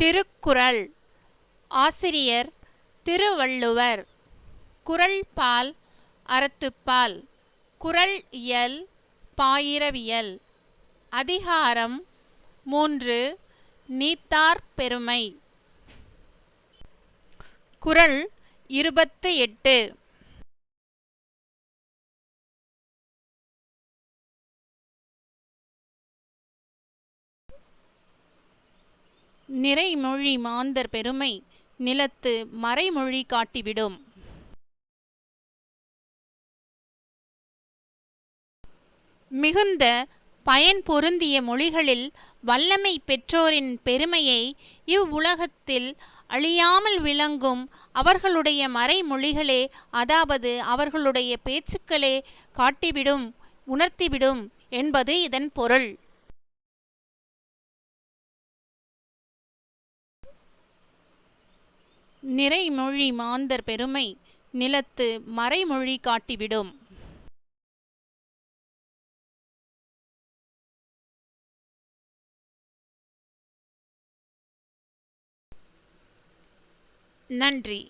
திருக்குறள். ஆசிரியர் திருவள்ளுவர். குரல் பால் அறத்துப்பால். குறள் இயல் பாயிரவியல். அதிகாரம் மூன்று. நீத்தார் பெருமை. குறள் இருபத்து எட்டு. நிறைமொழி மாந்தர் பெருமை நிலத்து மறைமொழி காட்டிவிடும். மிகுந்த பயன் பொருந்திய மொழிகளில் வல்லமை பெற்றோரின் பெருமையை இவ்வுலகத்தில் அழியாமல் விளங்கும் அவர்களுடைய மறைமொழிகளே அதாவது அவர்களுடைய பேச்சுக்களே காட்டிவிடும் உணர்த்திவிடும் என்பது இதன் பொருள். நிறைமொழி மாந்தர் பெருமை நிலத்து மறைமொழி காட்டிவிடும். நன்றி.